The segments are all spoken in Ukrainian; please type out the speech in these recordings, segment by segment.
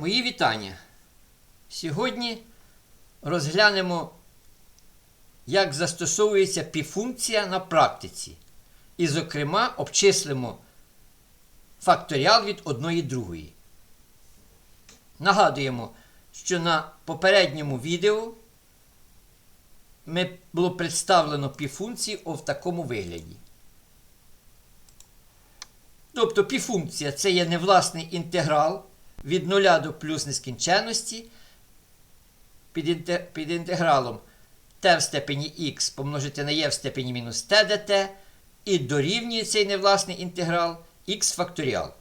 Мої вітання. Сьогодні розглянемо, як застосовується півфункція на практиці. І, зокрема, обчислимо факторіал від одної другої. Нагадуємо, що на попередньому відео ми було представлено півфункції в такому вигляді. Тобто півфункція це є невласний інтеграл від 0 до плюс нескінченності під, інте- під інтегралом t в степені х помножити на e в степені мінус t dt і дорівнює цей невласний інтеграл х факторіал.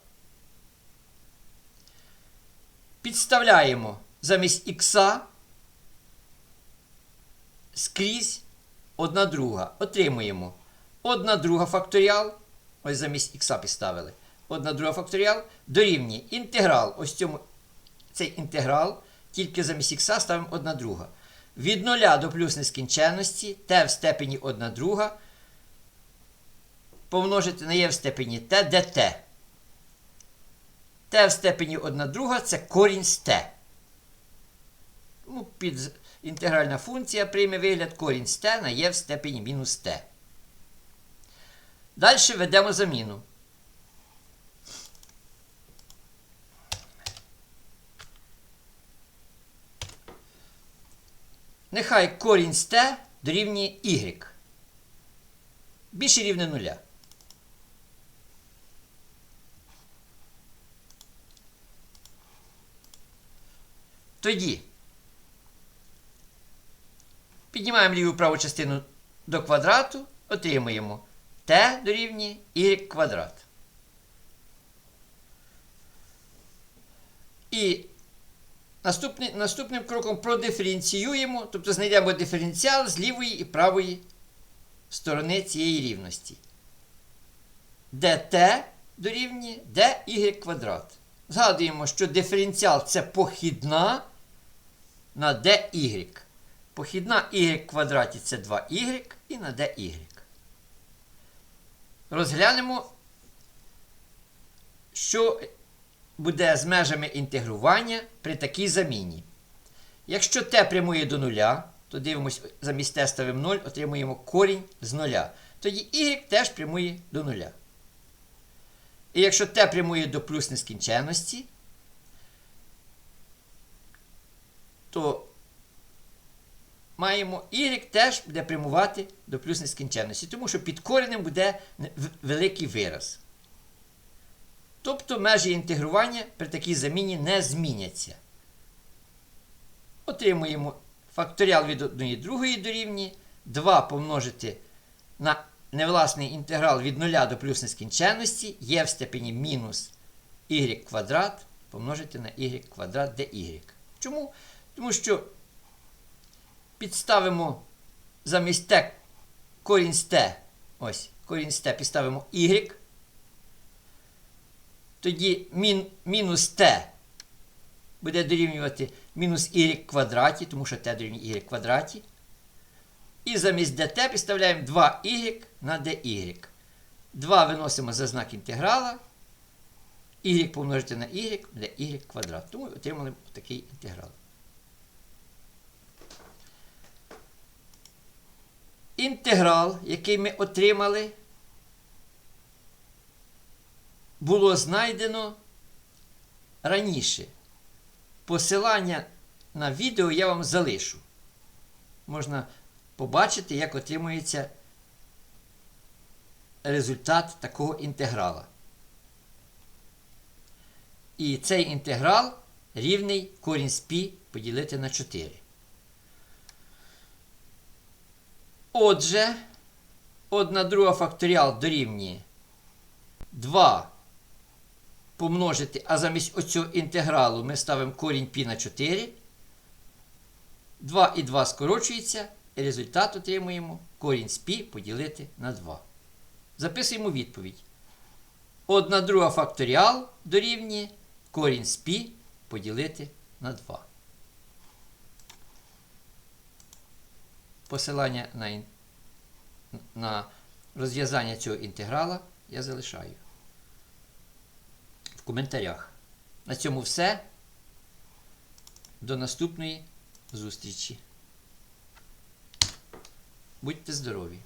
Підставляємо замість х скрізь одна друга. Отримуємо одна друга факторіал. Ось замість х підставили. Одна друга факторіал дорівнює інтеграл. Ось цьому цей інтеграл, тільки замість х ставимо одна друга. Від 0 до плюс нескінченності t в степені 1 друга помножити на e в степені t dt. t в степені 1 друга це корінь з t. Ну, під інтегральна функція прийме вигляд корінь з t на e в степені мінус t. Далі ведемо заміну. Нехай корінь з t дорівнює y. Більше рівне нуля. Тоді піднімаємо ліву праву частину до квадрату, отримуємо t дорівнює y квадрат. І наступний, наступним кроком продиференціюємо, тобто знайдемо диференціал з лівої і правої сторони цієї рівності. dt дорівнює dy квадрат. Згадуємо, що диференціал це похідна на dy. Похідна y квадраті це 2y і на dy. Розглянемо, що буде з межами інтегрування при такій заміні. Якщо t прямує до нуля, то дивимось, замість t ставимо 0, отримуємо корінь з нуля. Тоді y теж прямує до нуля. І якщо t прямує до плюс нескінченності, то маємо y теж буде прямувати до плюс нескінченності, тому що під коренем буде великий вираз. Тобто межі інтегрування при такій заміні не зміняться. Отримуємо факторіал від 1 другої дорівнює 2 помножити на невласний інтеграл від 0 до плюс нескінченності є в степені мінус y квадрат помножити на y квадрат dy. Чому? Тому що підставимо замість t корінь з t, ось, корінь з t підставимо y. Тоді мін, мінус t буде дорівнювати мінус y квадраті, тому що t дорівнює y квадраті. І замість dt підставляємо 2y на dy. 2 виносимо за знак інтеграла. y помножити на y буде y квадрат. Тому отримали такий інтеграл. Інтеграл, який ми отримали, було знайдено раніше. Посилання на відео я вам залишу. Можна побачити, як отримується результат такого інтеграла. І цей інтеграл рівний корінь з π поділити на 4. Отже, 1 друга факторіал дорівнює 2 помножити, а замість оцього інтегралу ми ставимо корінь пі на 4. 2 і 2 скорочується. І результат отримуємо корінь з пі поділити на 2. Записуємо відповідь. 1 друга факторіал дорівнює корінь з пі поділити на 2. Посилання на, на розв'язання цього інтеграла я залишаю коментарях. На цьому все. До наступної зустрічі. Будьте здорові!